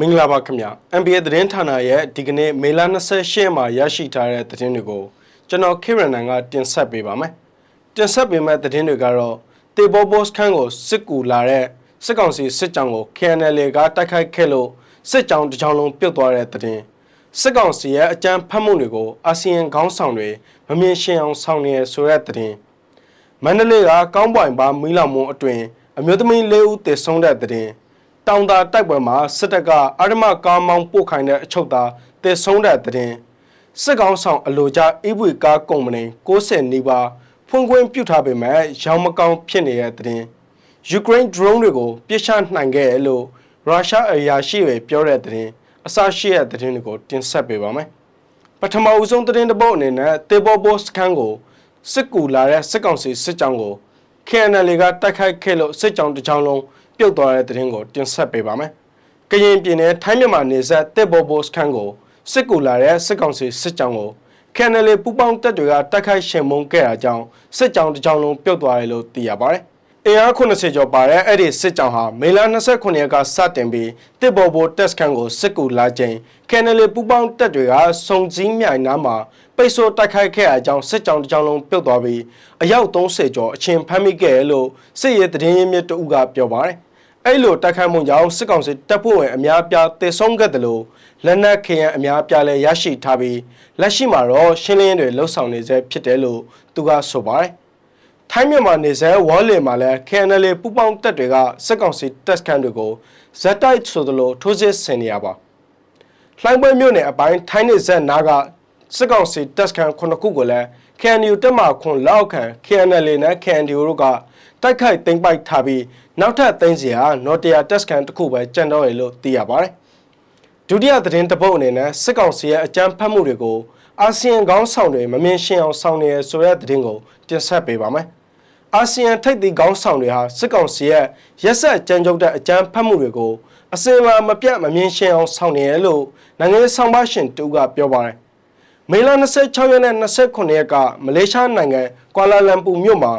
မင်္ဂလာပါခင်ဗျာ NBA သတင်းဌာနရဲ့ဒီကနေ့မေလ28ရက်မှာရရှိထားတဲ့သတင်းတွေကိုကျွန်တော်ခေရနန်ကတင်ဆက်ပေးပါမယ်တင်ဆက်ပေးမယ့်သတင်းတွေကတော့တေဘောဘောစခန်းကိုစစ်ကူလာတဲ့စစ်ကောင်စီစစ်ကြောင်းကို KNL ကတိုက်ခိုက်ခဲ့လို့စစ်ကြောင်းတစ်ကြောင်းလုံးပြုတ်သွားတဲ့သတင်းစစ်ကောင်စီရဲ့အကြမ်းဖက်မှုတွေကိုအာဆီယံခေါင်းဆောင်တွေမမြင်ရှင်းအောင်ဆောင်နေရဆိုတဲ့သတင်းမန္တလေးကကောင်းပွိုင်ပါမီးလောင်မုံအတွင်အမျိုးသမီး၄ဦးသေဆုံးတဲ့သတင်း တောင်တာတိုက်ပွဲမှာစစ်တပ်ကအရမကားမောင်းပို့ခိုင်းတဲ့အချုပ်သားသေဆုံးတဲ့သတင်းစစ်ကောင်ဆောင်အလိုကြအိဘွေကားကုမ္ပဏီ60နီးပါးဖွင့်ခွင့်ပြုထားပေမဲ့ရောင်းမကောင်းဖြစ်နေတဲ့သတင်းယူကရိန်း drone တွေကိုပြစ်ချနိုင်ခဲ့တယ်လို့ရုရှားအရာရှိတွေပြောတဲ့သတင်းအစရှိတဲ့သတင်းတွေကိုတင်ဆက်ပေးပါမယ်ပထမအဦးဆုံးသတင်းတစ်ပုဒ်အနေနဲ့တေဘောဘောစကန်ကိုစစ်ကူလာတဲ့စစ်ကောင်စီစစ်ကြောင်းကို KNL ကတိုက်ခိုက်ခဲ့လို့စစ်ကြောင်းတစ်ကြောင်းလုံး ပြုတ်သွားတဲ့သတင်းကိုတင်ဆက်ပေးပါမယ်။ကရင်ပြည်နယ်ထိုင်းမြန်မာနယ်စပ်တစ်ဘောဘောစခန်းကိုစစ်ကူလာတဲ့စစ်ကောင်စီစစ်ကြောင်းကို KNL ပူပေါင်းတပ်တွေကတိုက်ခိုက်ရှင်မုံခဲ့တာကြောင့်စစ်ကြောင်းတစ်ကြောင်းလုံးပြုတ်သွားတယ်လို့သိရပါတယ်။အင်အား80ကျော်ပါတဲ့အဲ့ဒီစစ်ကြောင်းဟာမေလ29ရက်ကစတင်ပြီးတစ်ဘောဘောတက်စခန်းကိုစစ်ကူလာချိန် KNL ပူပေါင်းတပ်တွေကစုံစည်းမြိုင်နားမှာပိတ်ဆို့တိုက်ခိုက်ခဲ့အကြောင်းစစ်ကြောင်းတစ်ကြောင်းလုံးပြုတ်သွားပြီးအယောက်30ကျော်အချင်းဖမ်းမိခဲ့တယ်လို့စစ်ရေးသတင်းရင်းမြစ်တအုပ်ကပြောပါတယ်။ အဲ့လိုတိုက်ခိုက်မှုကြောင့်စစ်ကောင်စီတပ်ဖွဲ့ဝင်အများအပြားတေဆုံးခဲ့တယ်လို့လက်နက်ခရန်အများအပြားလည်းရရှိထားပြီးလက်ရှိမှာတော့ရှင်းလင်းရေးတွေလှုပ်ဆောင်နေဆဲဖြစ်တယ်လို့သူကဆိုပါတယ်။ထိုင်းမြန်မာနေဆဲဝေါ်လင်မှာလည်း KNL ပူပေါင်းတပ်တွေကစစ်ကောင်စီတပ်စခန်းတွေကိုဇက်တိုက်ဆိုသလိုထိုးစစ်ဆင်နေရပါ။လှိုင်းပွဲမြို့နယ်အပိုင်းထိုင်းနေဆက်နားကစစ်ကောင်စီတပ်စခန်းခုနှစ်ခုကိုလည်း KNU တက်မှခွန်လောက်ခံ KNL နဲ့ KNDO တို့က တိုက်ခိုက်သိမ်းပိုက်ထားပြီးနောက်ထပ်သိမ်းစီဟာနော်တယာတက်စခန်းတစ်ခုပဲကျန်တော့ရလို့သိရပါတယ်။ဒုတိယသတင်းတစ်ပုဒ်အနေနဲ့စစ်ကောင်စီရဲ့အကြမ်းဖက်မှုတွေကိုအာဆီယံခေါင်းဆောင်တွေမမြင်ရှင်းအောင်ဆောင်နေရဆိုတဲ့သတင်းကိုတင်ဆက်ပေးပါမယ်။အာဆီယံထိပ်သီးခေါင်းဆောင်တွေဟာစစ်ကောင်စီရဲ့ရက်ဆက်ကြမ်းကြုတ်တဲ့အကြမ်းဖက်မှုတွေကိုအစင်အလာမပြတ်မမြင်ရှင်းအောင်ဆောင်နေရလို့နိုင်ငံရေးဆောင်ပါရှင်တူကပြောပါတယ်။မေလ26ရက်နဲ့29ရက်ကမလေးရှားနိုင်ငံကွာလာလမ်ပူမြို့မှာ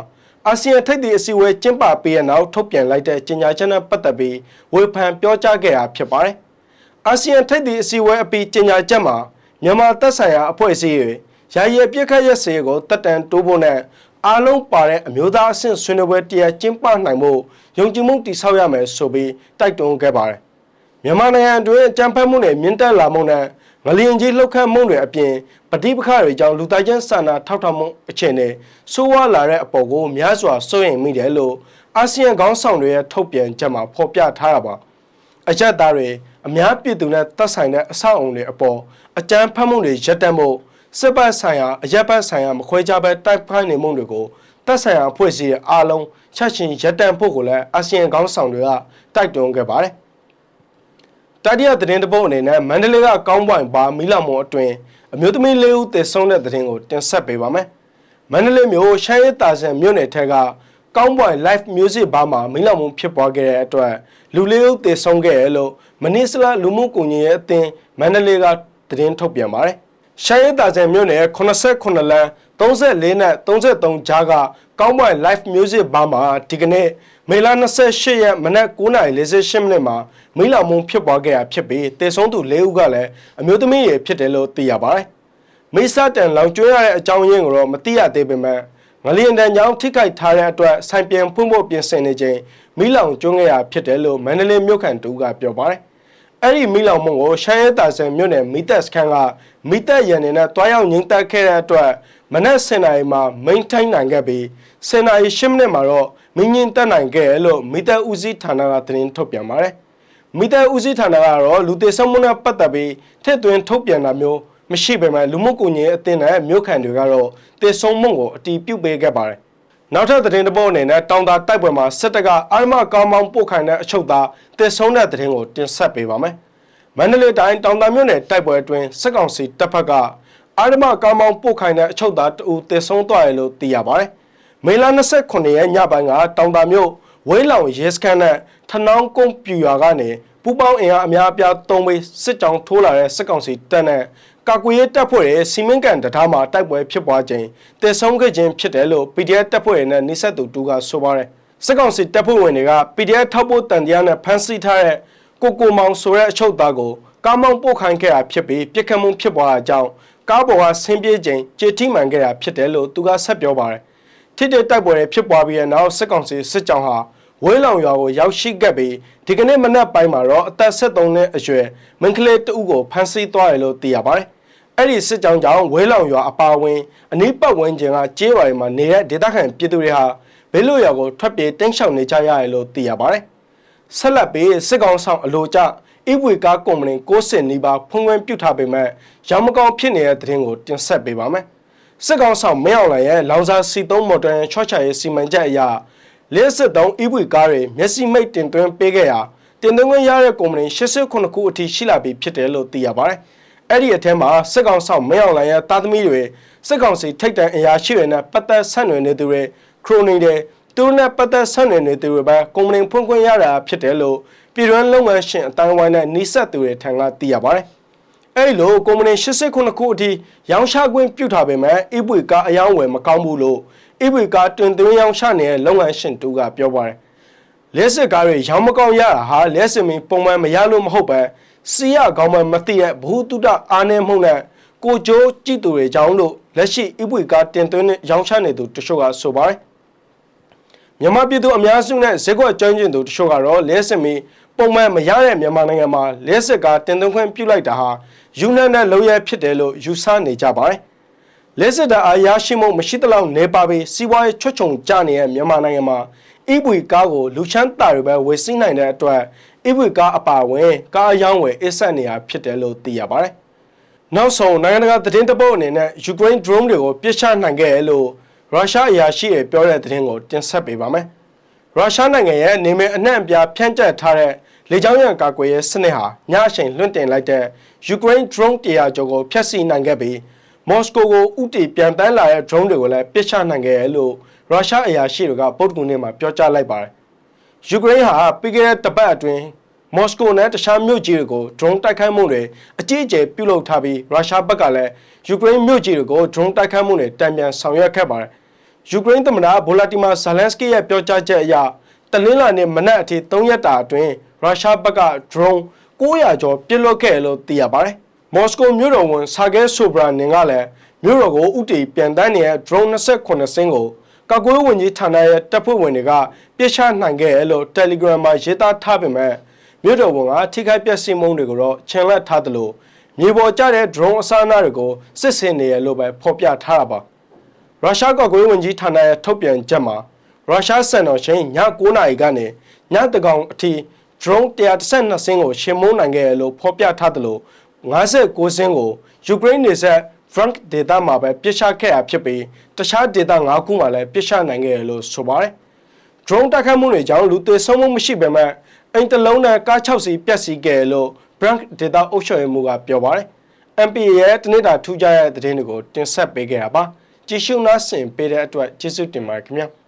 အာဆီယံထိပ်သီးအစည်းအဝေးကျင်းပပေးရနောက်ထုတ်ပြန်လိုက်တဲ့ကြေညာချက်နဲ့ပတ်သက်ပြီးဝေဖန်ပြောကြားခဲ့တာဖြစ်ပါတယ်။အာဆီယံထိပ်သီးအစည်းအဝေးအပြီးကြေညာချက်မှာမြန်မာတပ်ဆိုင်ရာအဖွဲ့အစည်းတွေယာယီအပြစ်ခတ်ရက်စေကိုတက်တန်တိုးဖို့နဲ့အားလုံးပါတဲ့အမျိုးသားအဆင့်ဆွေးနွေးပွဲတရားကျင်းပနိုင်ဖို့ယုံကြည်မှုတည်ဆောက်ရမယ်ဆိုပြီးတိုက်တွန်းခဲ့ပါတယ်။မြန်မာနိုင်ငံအတွင်းအကြမ်းဖက်မှုနဲ့မြင့်တက်လာမှုနဲ့ ငလျင်ကြီးလှုပ်ခတ်မှုတွေအပြင်ပဋိပက္ခတွေကြောင့်လူသားချင်းစာနာထောက်ထားမှုအခြေအနေဆိုးဝါးလာတဲ့အပေါ်ကိုများစွာစိုးရိမ်မိတယ်လို့အာဆီယံခေါင်းဆောင်တွေရဲ့ထုတ်ပြန်ချက်မှာဖော်ပြထားတာပါအကြက်သားတွေအများပြည်သူနဲ့သက်ဆိုင်တဲ့အဆောက်အုံတွေအပေါ်အကြမ်းဖက်မှုတွေရပ်တန့်ဖို့စစ်ပတ်ဆိုင်ရာအရက်ပတ်ဆိုင်ရာမခွဲခြားပဲတိုက်ဖိုင်းနေမှုတွေကိုသက်ဆိုင်ရာအဖွဲ့အစည်းရဲ့အားလုံးချက်ချင်းရပ်တန့်ဖို့ကိုလည်းအာဆီယံခေါင်းဆောင်တွေကတိုက်တွန်းခဲ့ပါတယ် တတိယသတင်းတစ်ပုဒ်အနေနဲ့မန္တလေးကကောင်းပွိုင်ပါမီလာမောအတွင်အမျိုးသမီးလေးဦးသေဆုံးတဲ့သတင်းကိုတင်ဆက်ပေးပါမယ်။မန္တလေးမြို့ရှမ်းရည်တာဆန်မြို့နယ်ထက်ကကောင်းပွိုင် live music ဘာမှာမီလာမုံဖြစ်ပွားခဲ့တဲ့အတွက်လူလေးဦးသေဆုံးခဲ့ရလို့မနစ်စလာလူမှုကွန်ရက်ရဲ့အသင်းမန္တလေးကသတင်းထုတ်ပြန်ပါတယ်။ရှမ်းရည်တာဆန်မြို့နယ်89လမ်း 34နဲ့33ကြားကကောင်းပွိုင် live music ဘာမှာဒီကနေ့မေလ28ရက်မနက်9:48မိနစ်မှာမိလောင်မှုဖြစ်ပွားခဲ့တာဖြစ်ပြီးတေဆုံးသူ၄ဦးကလည်းအမျိုးသမီးရဖြစ်တယ်လို့သိရပါတယ်။မိစတန်လောင်ကျွေးရတဲ့အကြောင်းရင်းကိုတော့မသိရသေးပေမဲ့ငလျင်တန်ကြောင့်ထိခိုက်ထားတဲ့အတွက်ဆိုင်ပြန်ဖွင့်ဖို့ပြင်ဆင်နေချိန်မိလောင်ကျွန်းခဲ့ရဖြစ်တယ်လို့မန္တလေးမြို့ခံတူကပြောပါတယ်။ အဲ့ဒီမိလောင်မှုကိုရှမ်းရဲတာဆန်မြို့နယ်မိသက်စခန်းကမိသက်ရန်နေနဲ့တွားရောက်ငိမ့်တက်ခဲ့တဲ့အတွက်မနက်7:00နာရီမှာမိန်ထိုင်းနိုင်ခဲ့ပြီး7:00နာရီ10မိနစ်မှာတော့မင်းရင်တက်နိုင်ခဲ့လို့မိသက်ဦးစီးဌာနကသတင်းထုတ်ပြန်ပါတယ်။မိသက်ဦးစီးဌာနကတော့လူသေဆုံးမှုနဲ့ပတ်သက်ပြီးထည့်သွင်းထုတ်ပြန်တာမျိုးမရှိပေမဲ့လူမှုကွန်ရက်အသင်းနဲ့မြို့ခံတွေကတော့သေဆုံးမှုကိုအတီးပြုတ်ပေးခဲ့ပါတယ်။ နောက်ထပ်သတင်းတစ်ပုဒ်အနေနဲ့တောင်သာတိုက်ပွဲမှာစစ်တပ်ကအာရမကောင်းမောင်းပို့ခိုင်းတဲ့အချုပ်သားသေဆုံးတဲ့သတင်းကိုတင်ဆက်ပေးပါမယ်။မန္တလေးတိုင်းတောင်သာမြို့နယ်တိုက်ပွဲအတွင်းစစ်ကောင်စီတပ်ဖက်ကအာရမကောင်းမောင်းပို့ခိုင်းတဲ့အချုပ်သားတဦးသေဆုံးသွားတယ်လို့သိရပါတယ်။မေလ29ရက်ညပိုင်းကတောင်သာမြို့ဝဲလောင်ရဲစခန်းနဲ့ထနောင်းကုန်းပြူရွာကနေပူပေါင်းအင်အားအများအပြားသုံးပြီးစစ်ကြောင်းထိုးလာတဲ့စစ်ကောင်စီတပ်နဲ့ ကာကွယ်ရေးတပ်ဖွဲ့ရဲ့စီမင်းကန်တထားမှာတိုက်ပွဲဖြစ်ပွားခြင်းတေဆုံးခဲ့ခြင်းဖြစ်တယ်လို့ PDF တပ်ဖွဲ့နဲ့နှိဆက်သူတူကဆိုပါတယ်စစ်ကောင်စီတပ်ဖွဲ့ဝင်တွေက PDF ထောက်ပို့တန်တရားနဲ့ဖမ်းဆီးထားတဲ့ကိုကိုမောင်ဆိုတဲ့အချုပ်သားကိုကားမောင်းပို့ခိုင်းခဲ့တာဖြစ်ပြီးပြစ်ခတ်မှုဖြစ်ပွားတာကြောင့်ကားပေါ်ကဆင်းပြေးချိန်ကြေထိမှန်ခဲ့တာဖြစ်တယ်လို့သူကဆက်ပြောပါတယ်ထိတဲ့တိုက်ပွဲတွေဖြစ်ပွားပြီးတဲ့နောက်စစ်ကောင်စီစစ်ကြောင်းဟာဝဲလောင်ရွာကိုရောက်ရှိခဲ့ပြီးဒီကနေ့မနက်ပိုင်းမှာတော့အသက်73နှစ်အရွယ်မင်္ဂလေးတဦးကိုဖမ်းဆီးသွားတယ်လို့သိရပါတယ် အဲ့ဒီစစ်ကြောင်းကြောင့်ဝဲလောင်ရွာအပါအဝင်အနီးပတ်ဝန်းကျင်ကကျေးရွာတွေမှာနေတဲ့ဒေသခံပြည်သူတွေဟာဘေးလွတ်ရာကိုထွက်ပြေးတိမ်းရှောင်နေကြရတယ်လို့သိရပါတယ်ဆက်လက်ပြီးစစ်ကောင်ဆောင်အလိုကျဣပွေကားကုမ္ပဏီ60နီးပါးဖွင့်ခွင့်ပြုထားပေမဲ့ရောင်းမကောင်းဖြစ်နေတဲ့သတင်းကိုတင်ဆက်ပေးပါမယ်စစ်ကောင်ဆောင်မင်းအောင်လှိုင်ရဲ့လောင်စာစီသုံးမော်တော်ယာဉ်ချော့ချရေးစီမံချက်အရလက်စစ်သုံးဣပွေကားတွေမျက်စိမိတ်တင်သွင်းပေးခဲ့ရာတင်သွင်းခွင့်ရတဲ့ကုမ္ပဏီ89ခုအထိရှိလာပြီဖြစ်တယ်လို့သိရပါတယ် အဲ့ဒီအထက်မှာစစ်ကောင်ဆောင်မင်းအောင်လှိုင်ရဲ့တာသမီတွေစစ်ကောင်စီထိတ်တန့်အရာရှိတွေနဲ့ပတ်သက်ဆက်နွယ်နေသူတွေခရိုနီတွေသူတို့နဲ့ပတ်သက်ဆက်နွယ်နေသူတွေပဲကုမ္ပဏီဖွင့်ခွင့်ရတာဖြစ်တယ်လို့ပြည်တွင်းလုပ်ငန်းရှင်အတိုင်းဝိုင်းနဲ့နှိစက်သူတွေထံကသိရပါတယ်အဲ့လိုကုမ္ပဏီ89ခုအထိရောင်းချခွင့်ပြုထားပေမဲ့ဣပွေကအယောင်းဝယ်မကောင်းဘူးလို့ဣပွေကတွင်သွင်းရောင်းချနေတဲ့လုပ်ငန်းရှင်တူကပြောပါတယ်လက်စစ်ကားတွေရောင်းမကောင်းရတာဟာလက်စစ်မီပုံမှန်မရလို့မဟုတ်ပဲ စီရကောင်းမှမသိတဲ့ဘ ഹു တုတအားနေမှုနဲ့ကိုကျိုးကြည့်သူတွေကြောင်းလို့လက်ရှိဣပွေကတင်သွင်းရောင်းချနေသူတချို့ကဆိုပါတယ်မြန်မာပြည်သူအများစုနဲ့ဇက်ကွက်ကျွမ်းကျင်သူတချို့ကတော့လက်စစ်မီပုံမှန်မရတဲ့မြန်မာနိုင်ငံမှာလက်စစ်ကားတင်သွင်းခွင့်ပြုလိုက်တာဟာယူနန်နဲ့လုံရဖြစ်တယ်လို့ယူဆနေကြပါတယ်လက်စစ်တာအားရရှိမှုမရှိသလောက်နေပါပြီးစီးပွားရေးချွတ်ချုံကြနေတဲ့မြန်မာနိုင်ငံမှာဣပွေကားကိုလူချမ်းတာတွေပဲဝယ်စီးနိုင်တဲ့အတွက် ဣပွေကားအပါအဝင်ကားအယောင်းဝယ်အစ်ဆက်နေရဖြစ်တယ်လို့သိရပါတယ်နောက်ဆုံးနိုင်ငံတကာသတင်းတပုတ်အနေနဲ့ယူကရိန်း drone တွေကိုပစ်ချနိုင်ခဲ့တယ်လို့ရုရှားအရာရှိတွေပြောတဲ့သတင်းကိုတင်ဆက်ပေးပါမယ်။ရုရှားနိုင်ငံရဲ့နေမည်အနှံ့အပြားဖြန့်ကျက်ထားတဲ့လေကြောင်းရန်ကာကွယ်ရေးစနစ်ဟာညအချိန်လွှင့်တင်လိုက်တဲ့ယူကရိန်း drone 100ကျော်ကိုဖျက်ဆီးနိုင်ခဲ့ပြီးမော်စကိုကိုဥတီပြန်တန်းလာတဲ့ drone တွေကိုလည်းပစ်ချနိုင်ခဲ့တယ်လို့ရုရှားအရာရှိတွေကပုတ်ကူနေမှာပြောကြားလိုက်ပါတယ်။ ယူကရိန်းဟာပြီးခဲ့တဲ့တပတ်အတွင်းမော်စကိုနဲ့တခြားမြို့ကြီးတွေကို drone တိုက်ခိုက်မှုတွေအကြီးအကျယ်ပြုလုပ်ထားပြီးရုရှားဘက်ကလည်းယူကရိန်းမြို့ကြီးတွေကို drone တိုက်ခိုက်မှုတွေတံပြန်ဆောင်ရွက်ခဲ့ပါတယ်။ယူကရိန်းသမ္မတဗိုလာတီမာဇာလန်စကီရဲ့ပြောကြားချက်အရတလင်းလာနေ့မနက်အထိ3ရက်တာအတွင်းရုရှားဘက်က drone 900ကျော်ပစ်လွတ်ခဲ့တယ်လို့သိရပါတယ်။မော်စကိုမြို့တော်ဝန်ဆာဂဲဆိုဘရာနင်ကလည်းမြို့တော်ကိုဥတီပြန်တန်းနေတဲ့ drone 28စင်းကို ကာကွယ်ဝင်ကြီးဌာနရဲ့တပ်ဖွဲ့ဝင်တွေကပြစ်ချနိုင်ခဲ့တယ်လို့ Telegram မှာရေးသားထားပေမဲ့မြို့တော်ဝန်ကထိခိုက်ပျက်စီးမှုတွေကိုတော့ချန်လက်ထားသလိုမြေပေါ်ကျတဲ့ drone အစားအသောက်တွေကိုစစ်ဆင်နေရလို့ပဲဖော်ပြထားတာပါရုရှားကာကွယ်ဝင်ကြီးဌာနရဲ့ထုတ်ပြန်ချက်မှာရုရှားစံတော်ချိန်ည9:00နာရီကနေညတကောင်အထိ drone 112စင်းကိုရှင်းမုံနိုင်ခဲ့တယ်လို့ဖော်ပြထားသလို59စင်းကိုယူကရိန်းနေဆက် Frank ဒေတာမှာပဲပြစ်ချခဲ့တာဖြစ်ပြီးတခြားဒေတာ9ခုမှာလည်းပြစ်ချနိုင်ခဲ့တယ်လို့ဆိုပါတယ်။ drone တိုက်ခိုက်မှုတွေကြောင့်လူသေဆုံးမှုမရှိပေမဲ့အိမ်တလုံးနဲ့ကား6စီးပျက်စီးခဲ့တယ်လို့ Frank ဒေတာအုပ်ချုပ်ရေးမှူးကပြောပါတယ်။ MPA ရဲ့တနေ့တာထူးခြားတဲ့သတင်းတွေကိုတင်ဆက်ပေးခဲ့တာပါ။ကြည့်ရှုနားဆင်ပေးတဲ့အတွက်ကျေးဇူးတင်ပါတယ်ခင်ဗျာ။